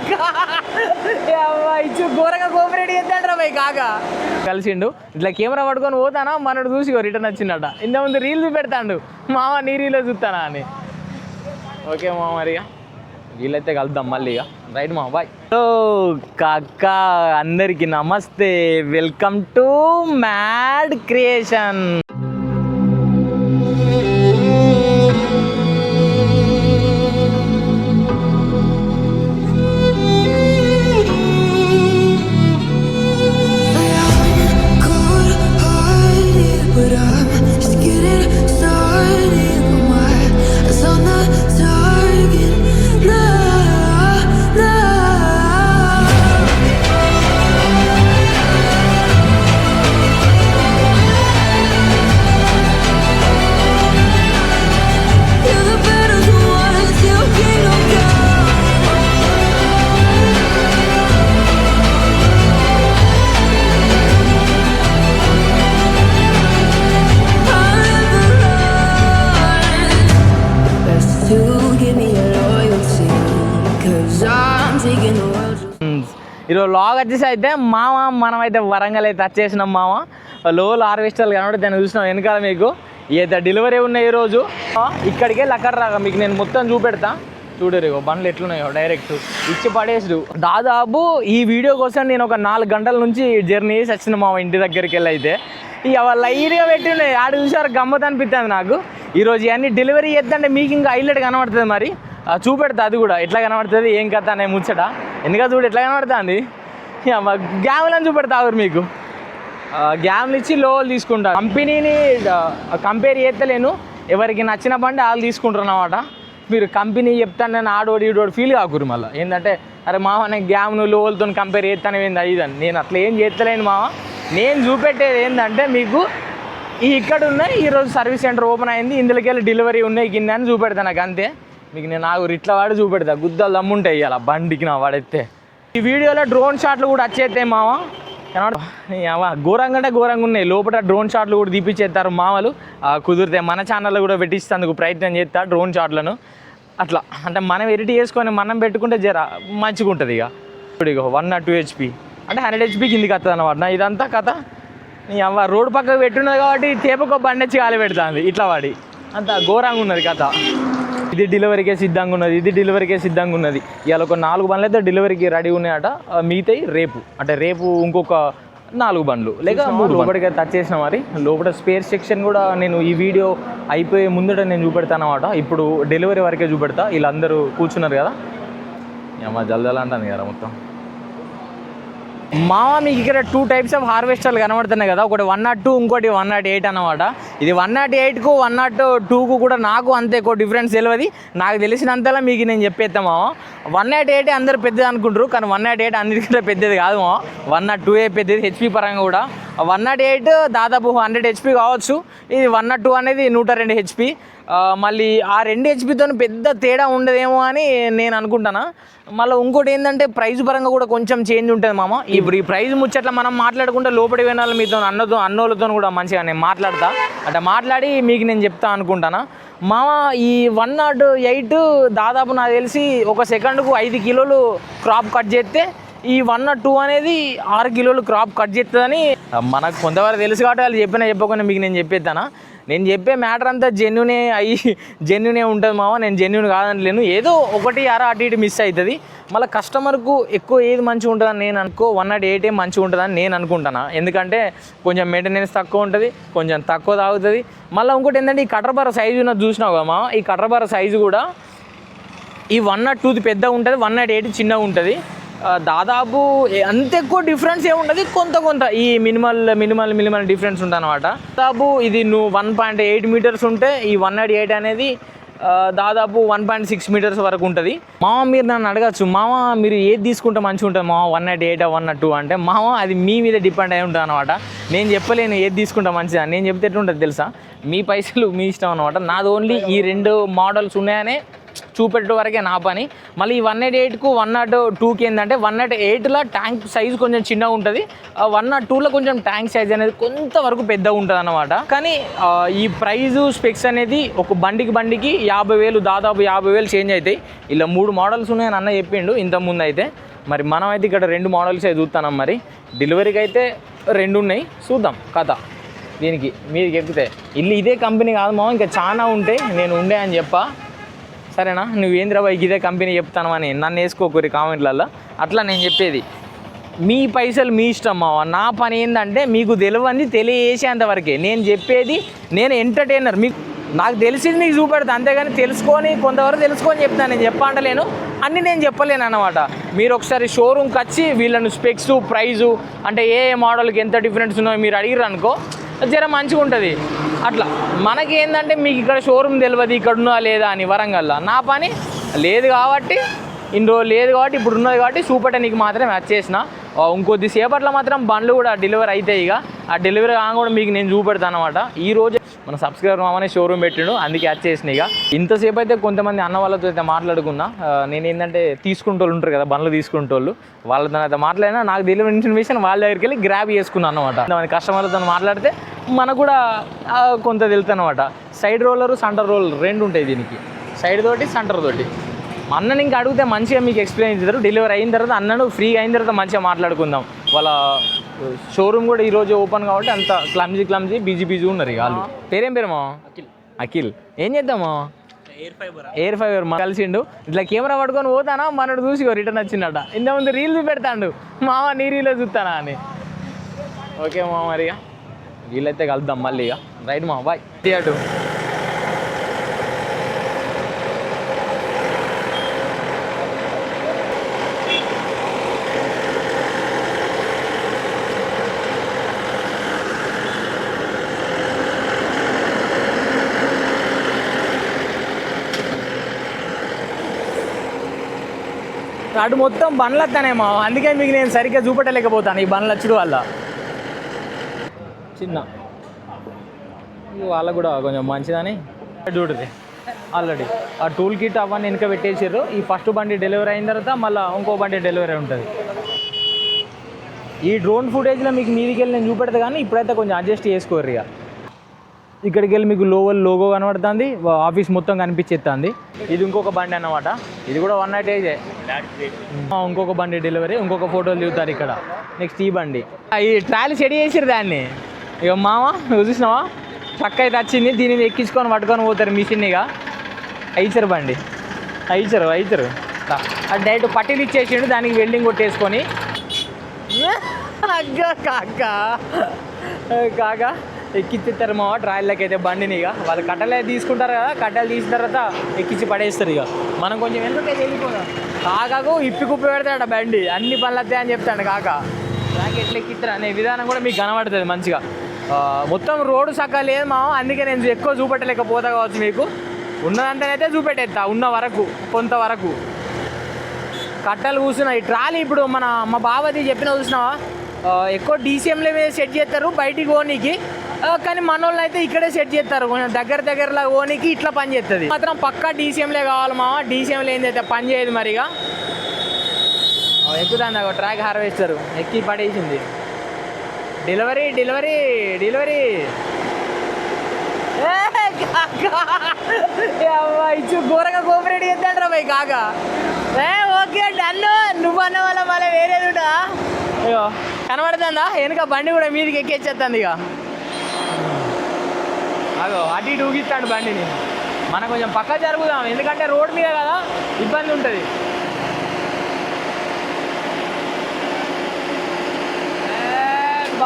ఇచ్చు ఘోరంగా కోఆపరేట్ చేద్దాడు పోయి కాక? కలిసిండు. ఇట్లా కెమెరా పట్టుకొని పోతానా? మనడు చూసి రిటర్న్ వచ్చిండట. ఇంత ముందు రీల్ చూపెడతాడు మామ నీ రీలో చూస్తానా అని. ఓకే మామ మరి వీళ్ళైతే వీలైతే కలుద్దాం మళ్ళీ ఇక రైట్ మా బాయ్. సో కాక అందరికి నమస్తే. Welcome to mad creation. ఈరోజు లాగ్ వచ్చేసి అయితే మామ మనమైతే వరంగల్ అయితే వచ్చేసినాం మామ. లోల్ హార్వెస్టర్లు కనబడి దాన్ని చూసినాం వెనకాల మీకు. ఏదో డెలివరీ ఉన్నాయి ఈరోజు. ఇక్కడికే లక్కడ రాక రాగా మీకు నేను మొత్తం చూపెడతా. చూడరు బండ్లు ఎట్లున్నాయో డైరెక్ట్ ఇచ్చి పడేసుడు దాదాపు ఈ వీడియో కోసం నేను ఒక నాలుగు గంటల నుంచి జర్నీ చేసి వచ్చిన మా ఇంటి దగ్గరికి వెళ్ళి అయితే. ఇక లైట్గా పెట్టిండే ఆడ చూసారు గమ్మత్ అనిపిస్తుంది నాకు. ఈరోజు ఇవన్నీ డెలివరీ చేద్దంటే మీకు ఇంకా హైలైట్ కనబడుతుంది మరి. చూపెడతా అది కూడా ఎట్లా కనబడుతుంది ఏం కథ అనే ముచ్చట. ఎందుకంటే చూడు ఎట్లా కనబడుతుంది? గ్యాములను చూపెడతా ఆవిరు మీకు. ఆ, గ్యామ్లు ఇచ్చి లోలు తీసుకుంటారు కంపెనీని కంపేర్ చేస్తలేను ఎవరికి నచ్చిన బండి వాళ్ళు తీసుకుంటారు అన్నమాట. మీరు కంపెనీ చెప్తాను నేను ఆడోడు ఈడోడు ఫీల్ కాకూరు మళ్ళీ. ఏంటంటే అరే మామ నేను గ్యామ్ను లోలతో కంపేర్ చేస్తాను ఏంది అది అని. నేను అట్లా ఏం చేస్తలేను మామ. నేను చూపెట్టేది ఏంటంటే మీకు ఈ ఇక్కడ ఉన్నాయి ఈరోజు సర్వీస్ సెంటర్ ఓపెన్ అయింది. ఇందులోకి వెళ్ళి డెలివరీ ఉన్నాయి కింద అని చూపెడతాను నాకు అంతే. మీకు నేను ఆగురు ఇట్లా వాడి చూపెడతా. గుద్దలు దమ్ముంటాయి ఇవాళ బండికి నా వాడైతే ఈ వీడియోలో డ్రోన్ షాట్లు కూడా వచ్చేస్తాయి మామ కనబడ? ఘోరంగా అంటే ఘోరంగా ఉన్నాయి. లోపల డ్రోన్ షాట్లు కూడా తీపిచ్చేస్తారు మామలు కుదిరితే మన ఛానల్లో కూడా పెట్టిస్తేందుకు ప్రయత్నం చేస్తా డ్రోన్ షాట్లను. అట్లా అంటే మనం ఎడిట్ చేసుకొని మనం పెట్టుకుంటే జర మంచిగా ఉంటుంది ఇక. ఇప్పుడు ఇక వన్ నాట్ టూ హెచ్పి అంటే హండ్రెడ్ హెచ్పి కిందికి వస్తుంది అన్నమాట. నా ఇదంతా కథ. నీ అవ్వ రోడ్డు పక్కకు పెట్టున్నది కాబట్టి తేపకో బండి కాలి పెడుతుంది. ఇట్లా వాడి. అంత ఘోరంగా ఉన్నది కథ. ఇది డెలివరీకే సిద్ధంగా ఉన్నది ఇది డెలివరీకే సిద్ధంగా ఉన్నది ఇవాళ ఒక నాలుగు బండ్లు అయితే డెలివరీకి రెడీ ఉన్నాయట. మిగతాయి రేపు. అంటే రేపు ఇంకొక నాలుగు బండ్లు. లేక మూడు లోపలికి టచ్ చేసిన మరి. లోపల స్పేర్ సెక్షన్ కూడా నేను ఈ వీడియో అయిపోయే ముందట నేను చూపెడతాను అనమాట ఇప్పుడు డెలివరీ వరకే చూపెడతా. వీళ్ళందరూ కూర్చున్నారు కదా. అమ్మ జల్దల అంటాను కదా మొత్తం. మామ మీకు ఇక్కడ టూ టైప్స్ ఆఫ్ హార్వెస్టర్లు కనబడుతున్నాయి కదా. ఒకటి వన్ నాట్ టూ ఇంకోటి వన్ నాట్ ఎయిట్ అనమాట ఇది వన్ నాట్ ఎయిట్కు వన్ నాట్ టూకు కూడా నాకు అంతే ఎక్కువ డిఫరెన్స్ తెలియదు నాకు తెలిసినంతలా మీకు నేను చెప్పేస్తాం మామ వన్ నాట్ ఎయిట్ అందరు పెద్దది అనుకుంటారు కానీ వన్ నాట్ ఎయిట్ అన్నిటికంటే పెద్దది కాదు మామ వన్ నాట్ టూ ఏ పెద్దది హెచ్పి పరంగా కూడా. వన్ నాట్ ఎయిట్ దాదాపు హండ్రెడ్ హెచ్పి కావచ్చు. ఇది వన్ నాట్ టూ అనేది నూట రెండు హెచ్పి మళ్ళీ ఆ రెండు హెచ్పితో పెద్ద తేడా ఉండదేమో అని నేను అనుకుంటాను. మళ్ళీ ఇంకోటి ఏంటంటే ప్రైజ్ పరంగా కూడా కొంచెం చేంజ్ ఉంటుంది మామ. ఇప్పుడు ఈ ప్రైజ్ ముచ్చట్ల మనం మాట్లాడుకుంటే లోపలి వినాలి మీతో అన్నతో అన్నోళ్ళతో కూడా మంచిగా నేను మాట్లాడతా. అంటే మాట్లాడి మీకు నేను చెప్తా అనుకుంటానా. మామ ఈ వన్ నాట్ ఎయిట్ దాదాపు నాకు తెలిసి ఒక సెకండ్కు ఐదు కిలోలు క్రాప్ కట్ చేస్తే ఈ వన్ నాట్ టూ అనేది ఆరు కిలోలు క్రాప్ కట్ చేస్తుందని మనకు కొంతవరకు తెలుసు కాబట్టి వాళ్ళు చెప్పినా చెప్పకుండా మీకు నేను చెప్పేస్తానా నేను చెప్పే మ్యాటర్ అంతా జెన్యునే అయ్యి జెన్యునే ఉంటుంది మామ నేను జెన్యున్ కాదనలేను ఏదో ఒకటి అర అటు ఇటు మిస్ అవుతుంది మళ్ళీ కస్టమర్కు ఎక్కువ ఏది మంచిగా ఉంటుందని నేను అనుకో వన్ నాట్ ఎయిట్ మంచిగా ఉంటుందని నేను అనుకుంటాను. ఎందుకంటే కొంచెం మెయింటెనెన్స్ తక్కువ ఉంటుంది కొంచెం తక్కువ తాగుతుంది. మళ్ళీ ఇంకోటి ఏంటంటే ఈ కట్రబార సైజు చూసినావు కదా మామ ఈ కట్రబార సైజు కూడా ఈ వన్ నాట్ టూది పెద్దగా ఉంటుంది వన్ నాట్ ఎయిట్ చిన్నగా ఉంటుంది. దాదాపు అంత ఎక్కువ డిఫరెన్స్ ఏముండదు కొంత కొంత ఈ మినిమల్ మినిమల్ మినిమల్ డిఫరెన్స్ ఉంటుంది అనమాట దాదాపు ఇది నువ్వు వన్ పాయింట్ ఎయిట్ మీటర్స్ ఉంటే ఈ వన్ నాట్ ఎయిట్ అనేది దాదాపు వన్ పాయింట్ సిక్స్ మీటర్స్ వరకు ఉంటుంది. మామ మీరు నన్ను అడగచ్చు. మామ మీరు ఏది తీసుకుంటే మంచిగా ఉంటుంది? మామ one nought eight one nought two అంటే మామ అది మీ మీద డిపెండ్ అయి ఉంటుంది అనమాట నేను చెప్పలేను ఏది తీసుకుంటే మంచిదా నేను చెప్తే ఎట్లుంటుంది తెలుసా? మీ పైసలు మీ ఇష్టం అనమాట నాది ఓన్లీ ఈ రెండు మోడల్స్ ఉన్నాయనే చూపెట్టడం వరకే నా పని. మళ్ళీ ఈ వన్ నాట్ ఎయిట్కు వన్ నాట్ టూకి ఏంటంటే వన్ నాట్ ఎయిట్లో ట్యాంక్ సైజ్ కొంచెం చిన్నగా ఉంటుంది. వన్ నాట్ టూలో కొంచెం ట్యాంక్ సైజ్ అనేది కొంతవరకు పెద్దగా ఉంటుంది అనమాట కానీ ఈ ప్రైజ్ స్పెక్స్ అనేది ఒక బండికి బండికి యాభై వేలు దాదాపు యాభై వేలు చేంజ్ అవుతాయి ఇలా మూడు మోడల్స్ ఉన్నాయని అన్న చెప్పిండు ఇంతకుముందు ముందు అయితే. మరి మనం అయితే ఇక్కడ రెండు మోడల్స్ అయితే చూస్తున్నాం మరి. డెలివరీకి అయితే రెండు ఉన్నాయి. చూద్దాం కథ. దీనికి మీరు చెప్తే. ఇల్లు ఇదే కంపెనీ కాదు మామ ఇంకా చాలా ఉంటాయి నేను ఉండే అని చెప్పా. సరేనా? నువ్వు ఏంద్రా బాయ్ ఇదే కంపెనీ చెప్తాను అని? నన్ను వేసుకోకూరి కామెంట్లలో అట్లా నేను చెప్పేది. మీ పైసలు మీ ఇష్టం మావ? నా పని ఏంటంటే మీకు తెలియంది తెలియజేసేంత వరకే. నేను చెప్పేది నేను ఎంటర్టైనర్. మీకు నాకు తెలిసింది మీకు చూపెడతా. అంతేగాని తెలుసుకొని కొంతవరకు తెలుసుకొని చెప్తాను నేను చెప్పంటలేను. అన్నీ నేను చెప్పలేను అనమాట మీరు ఒకసారి షోరూమ్కి వచ్చి వీళ్ళను స్పెక్స్ ప్రైజు అంటే ఏ ఏ మోడల్కి ఎంత డిఫరెన్స్ ఉన్నాయో మీరు అడిగిరు అనుకో జర మంచిగా ఉంటుంది అట్లా. మనకి ఏంటంటే మీకు ఇక్కడ షోరూమ్ తెలియదు ఇక్కడ ఉన్నదా లేదా అని వరంగల్లో. నా పని లేదు కాబట్టి ఇన్ని రోజులు లేదు కాబట్టి ఇప్పుడు ఉన్నది కాబట్టి సూపర్ టెన్కి మాత్రమే వచ్చేసిన ఇంకొద్ది సేపట్లో మాత్రం బండ్లు కూడా డెలివరీ అవుతాయి ఇక. ఆ డెలివరీ కాగా కూడా మీకు నేను చూపెడతాను అనమాట ఈ రోజు మన సబ్స్క్రైబర్ మామనే షోరూమ్ పెట్టిండు అందుకే వచ్చేసిన ఇక. ఇంతసేపు అయితే కొంతమంది అన్న వాళ్ళతో అయితే మాట్లాడుకున్నా. నేను ఏంటంటే తీసుకుంటోళ్ళు ఉంటారు కదా బండ్లు తీసుకుంటోళ్ళు వాళ్ళతో అయితే మాట్లాడినా నాకు తెలియని ఇన్ఫర్మేషన్ వాళ్ళ దగ్గరికి వెళ్ళి గ్రాబ్ చేసుకున్నాను అనమాట కస్టమర్లతో మాట్లాడితే మనకు కూడా కొంత తెలుసు అనమాట సైడ్ రోలరు సెంటర్ రోలర్ రెండు ఉంటాయి దీనికి. సైడ్ తోటి సెంటర్ తోటి. అన్నని ఇంకా అడిగితే మంచిగా మీకు ఎక్స్ప్లెయిన్ చేస్తారు. డెలివరీ అయిన తర్వాత అన్నను ఫ్రీ అయిన తర్వాత మంచిగా మాట్లాడుకుందాం. వాళ్ళ షోరూమ్ కూడా ఈరోజు ఓపెన్ కాబట్టి అంత క్లమ్జీ క్లమ్జీ బిజీ బిజీ ఉన్నారు ఇక వాళ్ళు. పేరేం పేరేమో అఖిల్. అఖిల్. ఏం చేద్దామో ఎయిర్ ఫైబర్? మా కలిసిండు. ఇట్లా కెమెరా పట్టుకొని పోతానా? మనడు చూసి రిటర్న్ వచ్చిండట. ఇంతకుముందు రీల్ చూపెడతాడు. మామ నీ రీలో చూస్తానా అని. ఓకే మా మరి ఇక. వీళ్ళైతే కలుద్దాం మళ్ళీ ఇక. రైట్ మా బాయ్. అటు అటు మొత్తం బండ్లు వస్తానేమో అందుకే మీకు నేను సరిగ్గా చూపెట్టలేకపోతాను ఈ బండ్లు వచ్చుడు వల్ల చిన్న. వాళ్ళకు కూడా కొంచెం మంచిదని. చూడదు. ఆల్రెడీ ఆ టూల్ కిట్ అవన్నీ వెనక పెట్టేసారు ఈ ఫస్ట్ బండి డెలివరీ అయిన తర్వాత మళ్ళీ ఇంకో బండి డెలివరీ ఉంటుంది. ఈ డ్రోన్ ఫుటేజ్లో మీకు మీదికి వెళ్ళి నేను చూపెడతా కానీ ఇప్పుడైతే కొంచెం అడ్జస్ట్ చేసుకోరు ఇక ఇక్కడికి వెళ్ళి మీకు లోవల్ లోగో కనబడుతుంది. ఆఫీస్ మొత్తం కనిపించేస్తుంది ఇది ఇంకొక బండి అన్నమాట. ఇది కూడా వన్ నైట్ ఏజే ఇంకొక బండి డెలివరీ ఇంకొక ఫోటోలు దిగుతారు ఇక్కడ. నెక్స్ట్ ఈ బండి. ఈ ట్రాలీ సెడీ చేసారు దాన్ని. ఇక మామ నువ్వు చూసినావా? ట్రక్ అయితే వచ్చింది దీనిని ఎక్కించుకొని పట్టుకొని పోతారు మిషన్ ఇక అయిచరు బండి. అయిచరు అయిచరు అది డైరెక్ట్ పట్టీలు ఇచ్చేసిండు దానికి వెల్డింగ్ కొట్టేసుకొని. అగ్గ కాక కాక ఎక్కిచ్చేస్తారు మా ట్రాయల్లోకి అయితే బండిని ఇక వాళ్ళు కట్టలే తీసుకుంటారు కదా కట్టెలు తీసిన తర్వాత ఎక్కించి పడేస్తారు ఇక మనం కొంచెం వెనుకకి వెళ్ళిపోదాం. కాకకు ఇప్పి కుప్పి పెడతాడు బండి. అన్ని పనులు అని చెప్తాడు కాక. నాకు ఎట్లా ఎక్కిస్తారు అనే విధానం కూడా మీకు కనబడుతుంది మంచిగా. మొత్తం రోడ్డు సక్క లేదు మా అందుకే నేను ఎక్కువ చూపెట్టలేకపోతా కావచ్చు మీకు. ఉన్నదంతానైతే చూపెట్టేస్తా ఉన్న వరకు కొంతవరకు కట్టలు కూర్చున్నాయి. ట్రాలీ ఇప్పుడు మన మా బావది చెప్పిన చూసినావా? ఎక్కువ డీసీఎంల మీద సెట్ చేస్తారు బయటికి ఓనికి కానీ మన అయితే ఇక్కడే సెట్ చేస్తారు. కొంచెం దగ్గర దగ్గరలో ఓనికి ఇట్లా పని చేస్తుంది. మాత్రం పక్కా డీసీఎంలే కావాలి మా డీసీఎంలో ఏందైతే పని చేయదు మరిగా. ఎక్కుతాంది ఒక ట్రాక్ హార్వెస్టర్. ఎక్కి పడేసింది. డెలివరీ డెలివరీ డెలివరీ ఇచ్చు ఘోరంగా కోఆపరేట్ చేద్దాండ్రా పోయి కాక. ఏ ఓకే డన్ నువ్వు అన్న వల్ల మళ్ళీ వేరేది ఉందా? అయ్యో కనబడుతుందా? వెనుక బండి కూడా మీదకి ఎక్కేచ్చేస్తుంది ఇక అగో అటు ఇటు ఊగిస్తాడు బండిని. మనం కొంచెం పక్క జరుగుదాం ఎందుకంటే రోడ్ మీద కదా ఇబ్బంది ఉంటుంది.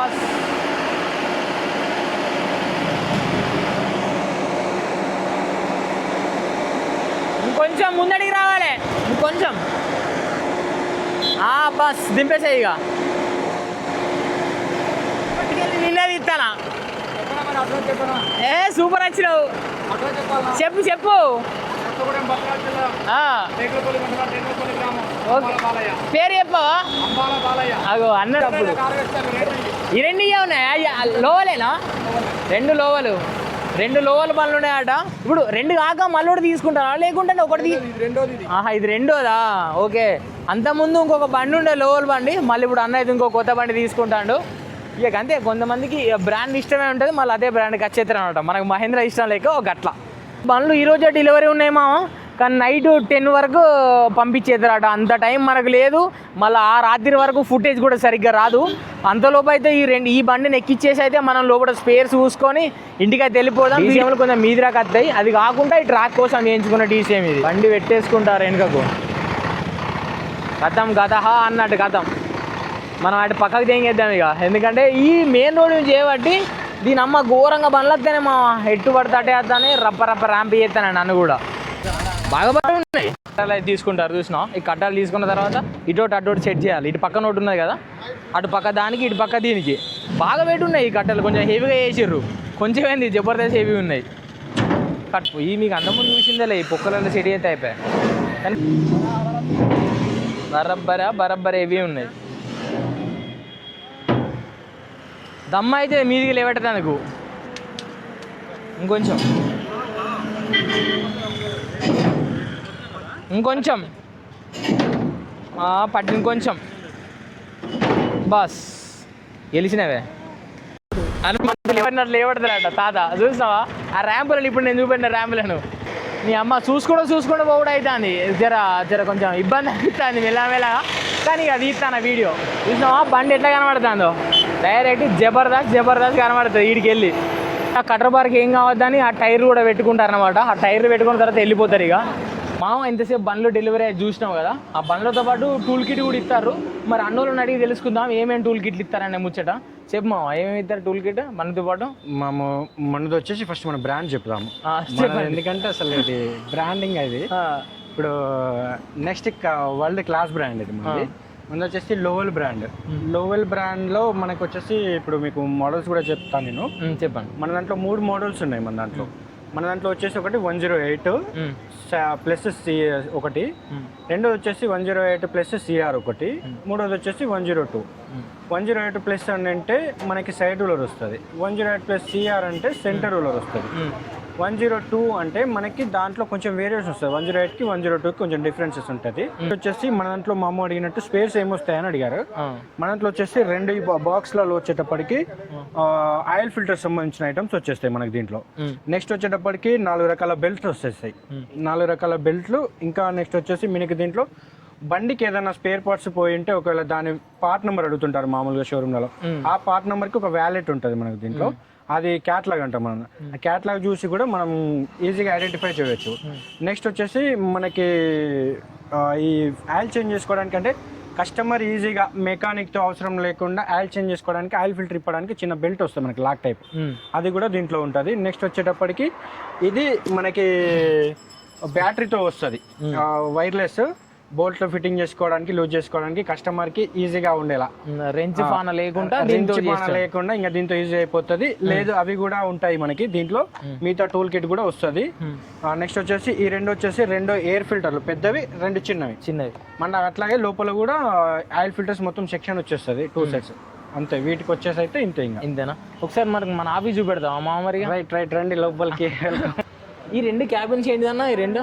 బస్ ఇంకొంచెం ముందడికి రావాలి. ఇంకొంచెం. బస్ దింపేసాయి ఇక. పట్టుకెళ్ళి నిన్నే తీస్తానా? ఏ సూపర్ వచ్చినావు. చెప్పు చెప్పు. పేరు చెప్పవా? అగో అన్నాడు అప్పుడు ఈ రెండు ఇవే ఉన్నాయా. లోవలేనా? రెండు లోవలు. రెండు లోవల బండ్లు ఉన్నాయట ఇప్పుడు రెండు కాక మళ్ళీ తీసుకుంటారా? లేకుంటే ఒకటి ఆహా ఇది రెండోదా? ఓకే. అంత ముందు ఇంకొక బండి ఉండే లోవల్ బండి మళ్ళీ ఇప్పుడు అన్న అయితే ఇంకో కొత్త బండి తీసుకుంటాడు. ఇక అంతే కొంతమందికి బ్రాండ్ ఇష్టమే ఉంటుంది మళ్ళీ అదే బ్రాండ్కి వచ్చేస్తారు అనమాట. మనకు మహేంద్ర ఇష్టం లేక ఒక గట్ల. బండ్లు ఈరోజే డెలివరీ ఉన్నాయి మామ కానీ నైట్ టెన్ వరకు పంపించేద్దరట. అంత టైం మనకు లేదు. మళ్ళీ ఆ రాత్రి వరకు ఫుటేజ్ కూడా సరిగ్గా రాదు. అంతలోపు అయితే ఈ రెండు ఈ బండిని ఎక్కిచ్చేసి అయితే మనం లోపల స్పేర్స్ చూసుకొని ఇంటికైతే వెళ్ళిపోదాం. డీసీఎంలు కొంచెం మీది రాక వస్తాయి. అది కాకుండా ఈ ట్రాక్ కోసం చేయించుకున్న డీసీఎం ఇది. బండి పెట్టేసుకుంటారు వెనుకకు. కథం గతహ అన్నట్టు కథం. మనం అటు పక్కకు తెంగేద్దాం ఇక. ఎందుకంటే ఈ మెయిన్ రోడ్ నుంచి చేయబట్టి దీని అమ్మ ఘోరంగా బండ్లతేనే మా ఎట్టు పడతాటే అతని రప్ప రప్ప ర్యాంప్ చేస్తాను నన్ను కూడా. బాగా బాగా ఉన్నాయి కట్టాలు అయితే తీసుకుంటారు చూసినాం ఈ కట్టాలు తీసుకున్న తర్వాత ఇటోటి అటోటి సెట్ చేయాలి. ఇటు పక్కన ఒకటి ఉన్నది కదా? అటు పక్క దానికి ఇటు పక్క దీనికి. బాగా వెయిట్ ఉన్నాయి ఈ కట్టలు. కొంచెం హెవీగా వేసిర్రు కొంచెం ఏంది? జబర్దస్త్ హెవీ ఉన్నాయి. కట్ ఈ మీకు అంతకుముందు చూసిందేలే ఈ పొక్కలలో సెట్ అయితే అయిపోయాయి. కానీ బరబ్బరా బరబ్బర హెవీ ఉన్నాయి. దమ్మ అయితే మీదికి లేవట్టేందుకు ఇంకొంచెం. ఇంకొంచెం. ఆ, పట్టు ఇంకొంచెం. బస్ గెలిచినవే. లేవడినట్టు లేవడతాడట తాత చూసినావా? ఆ ర్యాంపులను ఇప్పుడు నేను చూపెట్టిన ర్యాంపులను. మీ అమ్మ చూసుకోవడం చూసుకోవడం పోవడం అవుతుంది జర జర కొంచెం ఇబ్బంది అనిపిస్తుంది మెల్లమెల్లగా కానీ ఇక ఇస్తాను వీడియో? చూసినావా? బండి ఎట్లా కనబడుతుందో? డైరెక్ట్ జబర్దస్త్ జబర్దస్త్ కనబడుతుంది వీడికి వెళ్ళి ఆ కటర్ బార్కి ఏం కావద్దని ఆ టైర్ కూడా పెట్టుకుంటారు అనమాట ఆ టైర్లు పెట్టుకున్న తర్వాత వెళ్ళిపోతారు ఇక. మామ ఇంతసేపు బండ్లు డెలివరీ అయ్యి చూసినాం కదా? ఆ బండ్లతో పాటు టూల్ కిట్ కూడా ఇస్తారు. మరి అన్నోళ్ళని అడిగి తెలుసుకుందాం ఏమేమి టూల్ కిట్లు ఇస్తారనే ముచ్చట. చెప్పు మామ ఏమేమి ఇస్తారు టూల్ కిట్ మనతో పాటు? మేము మనది వచ్చేసి ఫస్ట్ మన బ్రాండ్ చెప్పండి. ఎందుకంటే అసలు ఇది బ్రాండింగ్ అది. ఇప్పుడు నెక్స్ట్ వరల్డ్ క్లాస్ బ్రాండ్ ఇది మనది. మనది వచ్చేసి లోవెల్ బ్రాండ్ లోవెల్ బ్రాండ్లో మనకు వచ్చేసి ఇప్పుడు మీకు మోడల్స్ కూడా చెప్తాను నేను. ఉమ్, చెప్పండి. మన దాంట్లో మూడు మోడల్స్ ఉన్నాయి మన దాంట్లో. మన దాంట్లో వచ్చేసి ఒకటి one zero eight plus C ఒకటి. రెండోది వచ్చేసి one zero eight plus CR ఒకటి. మూడోది వచ్చేసి one zero two. One zero eight plus అని అంటే మనకి సైడ్ రూలర్ వస్తుంది. One zero eight plus CR అంటే సెంటర్ రూలర్ వస్తుంది. వన్ జీరో టూ అంటే మనకి దాంట్లో కొంచెం వేరియేషన్ వస్తుంది. వన్ జీరో ఎయిట్కి వన్ జీరో టూకి కొంచెం డిఫరెన్సెస్ ఉంటుంది వచ్చేసి మన దాంట్లో మా అమ్మ అడిగినట్టు స్పేర్స్ ఏమొస్తాయని అడిగారు. మన దాంట్లో వచ్చేసి రెండు బాక్స్లలో వచ్చేటప్పటికి ఆయిల్ ఫిల్టర్ సంబంధించిన ఐటమ్స్ వచ్చేస్తాయి మనకి దీంట్లో. నెక్స్ట్ వచ్చేటప్పటికి నాలుగు రకాల బెల్ట్లు వచ్చేస్తాయి నాలుగు రకాల బెల్ట్లు ఇంకా నెక్స్ట్ వచ్చేసి మనకి దీంట్లో బండికి ఏదైనా స్పేర్ పార్ట్స్ పోయి ఉంటే ఒకవేళ దాని పార్ట్ నెంబర్ అడుగుతుంటారు మామూలుగా షోరూమ్లలో ఆ పార్ట్ నెంబర్కి ఒక వ్యాలెట్ ఉంటుంది మనకి దీంట్లో. అది క్యాట్లాగ్ అంటాం మనం. ఆ క్యాట్లాగ్ చూసి కూడా మనం ఈజీగా ఐడెంటిఫై చేయవచ్చు నెక్స్ట్ వచ్చేసి మనకి ఈ ఆయిల్ చేంజ్ చేసుకోవడానికి అంటే కస్టమర్ ఈజీగా మెకానిక్తో అవసరం లేకుండా ఆయిల్ చేంజ్ చేసుకోవడానికి ఆయిల్ ఫిల్టర్ ఇప్పడానికి చిన్న బెల్ట్ వస్తుంది మనకి లాక్ టైప్ అది కూడా దీంట్లో ఉంటుంది. నెక్స్ట్ వచ్చేటప్పటికి ఇది మనకి బ్యాటరీతో వస్తుంది. వైర్లెస్ బోల్ట్లో ఫిట్టింగ్ చేసుకోవడానికి లూజ్ చేసుకోవడానికి కస్టమర్కి ఈజీగా ఉండేలా. రెంచ్ ఫాన లేకుండా దీంతో రించి పాన లేకుండా ఇంకా దీంతో ఈజీ అయిపోతుంది. లేదు అవి కూడా ఉంటాయి మనకి దీంట్లో. మిగతా టూల్ కిట్ కూడా వస్తుంది. నెక్స్ట్ వచ్చేసి ఈ రెండు వచ్చేసి రెండు ఎయిర్ ఫిల్టర్లు. పెద్దవి రెండు చిన్నవి. చిన్నది మన అట్లాగే లోపల కూడా ఆయిల్ ఫిల్టర్స్ మొత్తం సెక్షన్ వచ్చేస్తుంది టూ సెట్స్ అంతే వీటికి వచ్చేసి అయితే ఇంతే ఇంకా. ఇంతేనా? ఒకసారి మనకి మన ఆఫీస్ చూపెడతాం మామ మరిగా రైట్ రైట్ రండి లోపలికి ఈ రెండు క్యాబిన్స్ ఏంటిదన్నా ఈ రెండు?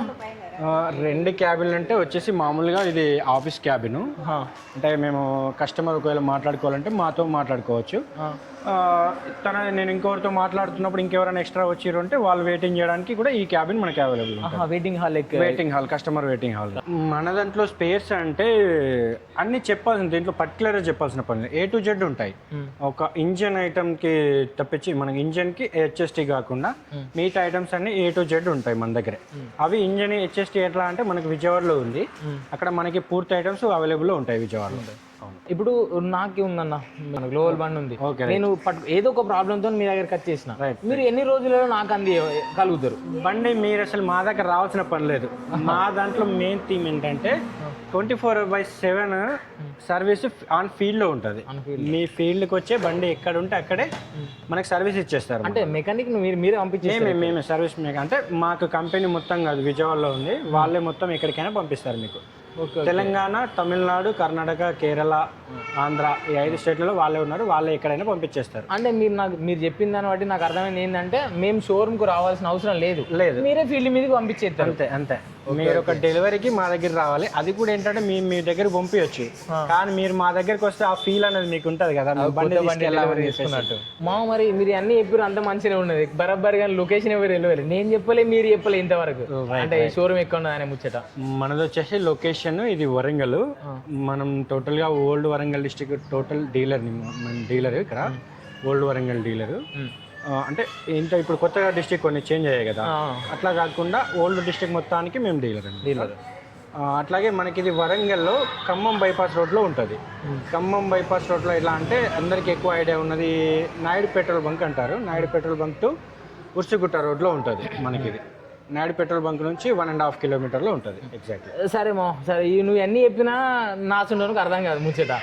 రెండు క్యాబిన్లు అంటే వచ్చేసి మామూలుగా ఇది ఆఫీస్ క్యాబిన్. అంటే మేము కస్టమర్ ఒకవేళ మాట్లాడుకోవాలంటే మాతో మాట్లాడుకోవచ్చు. తన నేను ఇంకొకరితో మాట్లాడుతున్నప్పుడు ఇంకెవరైనా ఎక్స్ట్రా వచ్చిర్రు అంటే వాళ్ళు వెయిటింగ్ చేయడానికి కూడా ఈ క్యాబిన్ మనకి available waiting hall waiting hall customer waiting hall మన దాంట్లో స్పేస్ అంటే అన్ని చెప్పాల్సిన దీంట్లో పర్టికులర్గా చెప్పాల్సిన పని ఏ టు జెడ్ ఉంటాయి. ఒక ఇంజన్ ఐటమ్కి తప్పించి మనకి ఇంజన్కి హెచ్ఎస్టీ కాకుండా మిగతా ఐటమ్స్ అన్ని ఏ టు జెడ్ ఉంటాయి మన దగ్గర. అవి ఇంజన్ హెచ్ఎస్టీ ఎట్లా అంటే మనకి విజయవాడలో ఉంది. అక్కడ మనకి పూర్తి ఐటమ్స్ అవైలబుల్లో ఉంటాయి విజయవాడలో. ఇప్పుడు నాకే ఉందన్న గ్లోబల్ బండి ఉంది. నేను ఏదో ఒక ప్రాబ్లంతో మీ దగ్గరికి వచ్చేసిన Right, మీరు ఎన్ని రోజులలో నాకు అంది కలుగుతారు? బండి మీరు అసలు మా దగ్గర రావాల్సిన పని లేదు. మా దాంట్లో మెయిన్ థీమ్ ఏంటంటే twenty four by seven service on ఫీల్డ్లో ఉంటుంది మీ ఫీల్డ్కి వచ్చే బండి ఎక్కడ ఉంటే అక్కడే మనకి సర్వీస్ ఇచ్చేస్తారు. అంటే మెకానిక్ మీరు మీరే మేమే సర్వీస్ మీకు అంటే మాకు కంపెనీ మొత్తం కాదు విజయవాడలో ఉంది. వాళ్ళే మొత్తం ఎక్కడికైనా పంపిస్తారు మీకు. ఓకే తెలంగాణ తమిళనాడు కర్ణాటక కేరళ ఆంధ్ర ఈ ఐదు స్టేట్లలో వాళ్ళే ఉన్నారు. వాళ్ళే ఎక్కడైనా పంపించేస్తారు. అంటే మీరు నాకు మీరు చెప్పిన దాన్ని బట్టి నాకు అర్థమైంది ఏంటంటే మేము షోరూమ్కి రావాల్సిన అవసరం లేదు. లేదు. మీరే ఫీల్డ్ మీదకి పంపించేస్తారు. అంతే అంతే. మీరు ఒక డెలివరీకి మా దగ్గర రావాలి. అది కూడా ఏంటంటే మేము మీ దగ్గర పంపించచ్చు కానీ మీరు మా దగ్గరికి వస్తే ఆ ఫీల్ అనేది మీకు ఉంటది కదా బండి చెప్పేసి. మా మరి మీరు అన్ని చెప్పారు అంత మంచిగా ఉన్నది. బరాబర్ కానీ లొకేషన్ ఎవరు వెళ్ళలేదు నేను చెప్పలే మీరు చెప్పలే ఇంతవరకు. అంటే షోరూమ్ ఎక్కడ ఉన్నది అనే ముచ్చట. మనది వచ్చేసి లొకేషన్ ఇది వరంగల్. మనం టోటల్గా old Warangal district total dealer dealer ఇక్కడ. ఓల్డ్ వరంగల్ డీలర్ అంటే ఇంత ఇప్పుడు కొత్తగా డిస్టిక్ కొన్ని చేంజ్ అయ్యాయి కదా. అట్లా కాకుండా ఓల్డ్ డిస్టిక్ మొత్తానికి మేము డీలర్ అండి. డీలర్. అట్లాగే మనకి ఇది వరంగల్లో ఖమ్మం బైపాస్ రోడ్లో ఉంటుంది. ఖమ్మం బైపాస్ రోడ్లో ఎలా అంటే అందరికీ ఎక్కువ ఐడియా ఉన్నది నాయుడు పెట్రోల్ బంక్ అంటారు. Naidu petrol bunk to Ursigutta రోడ్లో ఉంటుంది మనకి ఇది నాయుడు పెట్రోల్ బంక్ నుంచి వన్ అండ్ హాఫ్ కిలోమీటర్లో ఉంటుంది ఎగ్జాక్ట్లీ సరే మా సరే ఈ నువ్వు అన్ని చెప్పినా నా సుండడానికి అర్థం కాదు ముచ్చట.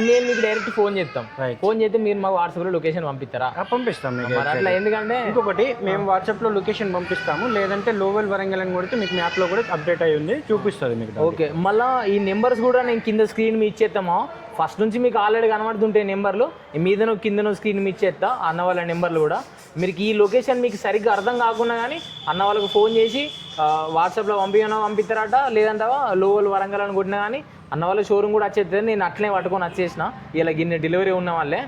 నేను మీకు డైరెక్ట్ ఫోన్ చేస్తాం. ఫోన్ చేస్తే మీరు మాకు వాట్సాప్లో లొకేషన్ పంపిస్తారా? పంపిస్తాం మీకు అట్లా ఎందుకంటే ఇంకొకటి మేము వాట్సాప్లో లొకేషన్ పంపిస్తాము లేదంటే లోవెల్ వరంగల్ అని కొడితే మీకు మ్యాప్లో కూడా అప్డేట్ అయి ఉంది చూపిస్తుంది మీకు. ఓకే మళ్ళా ఈ నెంబర్స్ కూడా నేను కింద స్క్రీన్ మీ ఇచ్చేస్తామా ఫస్ట్ నుంచి మీకు ఆల్రెడీ కనబడుతుంటాయి నెంబర్లు. మీదనో కిందనో స్క్రీన్ మీ ఇచ్చేస్తా అన్న వాళ్ళ నెంబర్లు కూడా. మీరు ఈ లొకేషన్ మీకు సరిగ్గా అర్థం కాకుండా కానీ అన్న వాళ్ళకి ఫోన్ చేసి వాట్సాప్లో పంపించనా పంపిస్తారట లేదంటావా లోవల్ వరంగల్ అని కొట్టినా కానీ అన్న వాళ్ళ షోరూమ్ కూడా వచ్చేస్తుంది నేను అట్లనే పట్టుకొని వచ్చేసిన. ఇలా గిన్నె డెలివరీ ఉన్న వాళ్ళే.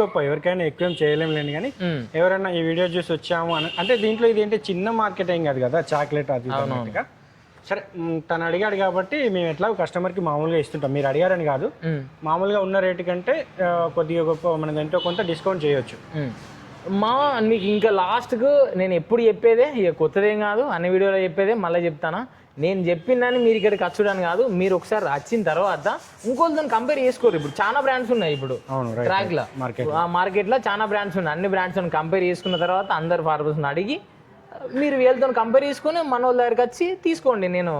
గొప్ప ఎవరికైనా ఎక్కువ ఏం చేయలేం లేని కానీ. ఎవరైనా ఈ వీడియో చూసి వచ్చాము అని అంటే దీంట్లో ఇది ఏంటి చిన్న మార్కెట్ ఏం కాదు కదా చాక్లెట్ అది అన్నట్టుగా. సరే తను అడిగాడు కాబట్టి మేము ఎట్లా కస్టమర్కి మామూలుగా ఇస్తుంటాం. మీరు అడిగారని కాదు. మామూలుగా ఉన్న రేటు కంటే కొద్దిగా గొప్ప మనది ఎంతో కొంత డిస్కౌంట్ చేయొచ్చు. మా నీకు ఇంకా లాస్ట్కు నేను ఎప్పుడు చెప్పేదే ఇక కొత్తదేం కాదు అన్ని వీడియోలో చెప్పేదే మళ్ళీ చెప్తానా? నేను చెప్పిందని మీరు ఇక్కడికి వచ్చుడని కాదు మీరు ఒకసారి వచ్చిన తర్వాత ఇంకోళ్ళతో కంపేర్ చేసుకోరు. ఇప్పుడు చాలా బ్రాండ్స్ ఉన్నాయి ఇప్పుడు. అవును రైట్ ట్రాక్లో. మార్కెట్ ఆ మార్కెట్లో చాలా బ్రాండ్స్ ఉన్నాయి. అన్ని బ్రాండ్స్ కంపేర్ చేసుకున్న తర్వాత అందరు ఫార్మర్స్ని అడిగి మీరు వీళ్ళతో కంపేర్ చేసుకొని మన వాళ్ళ దగ్గరికి వచ్చి తీసుకోండి. నేను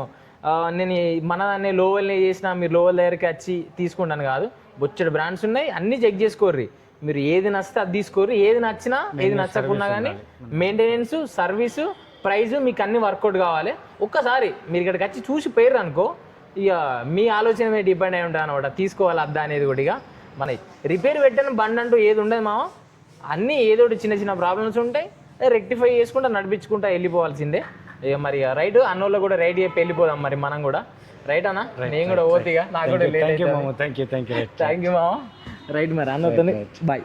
నేను మన దాన్ని లోవల్ని చేసిన మీరు లోవల్ దగ్గరికి వచ్చి తీసుకోండి కాదు. బొచ్చడు బ్రాండ్స్ ఉన్నాయి అన్ని చెక్ చేసుకోర్రి. మీరు ఏది నచ్చితే అది తీసుకోర్రి. ఏది నచ్చినా ఏది నచ్చకున్నా కానీ మెయింటెనెన్స్ సర్వీసు ప్రైస్ మీకు అన్ని వర్కౌట్ కావాలి. ఒక్కసారి మీరు ఇక్కడికి వచ్చి చూసి పోయారు అనుకో ఇక మీ ఆలోచన మీద డిపెండ్ అయి ఉంటుంది అనమాట తీసుకోవాలి అద్దా అనేది కూడా ఇక. మన రిపేర్ పెట్టిన బండి అంటూ ఏది ఉండదు మామ అన్నీ ఏదో చిన్న చిన్న ప్రాబ్లమ్స్ ఉంటాయి. రెక్టిఫై చేసుకుంటా నడిపించుకుంటా వెళ్ళిపోవాల్సిందే. ఇక మరి రైట్ అన్నోళ్ళు కూడా రైట్ చెప్పి వెళ్ళిపోదాం మరి మనం కూడా. రైట్ అన్న? నేను కూడా ఓతిగా నాకు కూడా థ్యాంక్ యూ మామ. Thank you thank you thank you మామ. రైట్ మరి అన్నవుతుంది బాయ్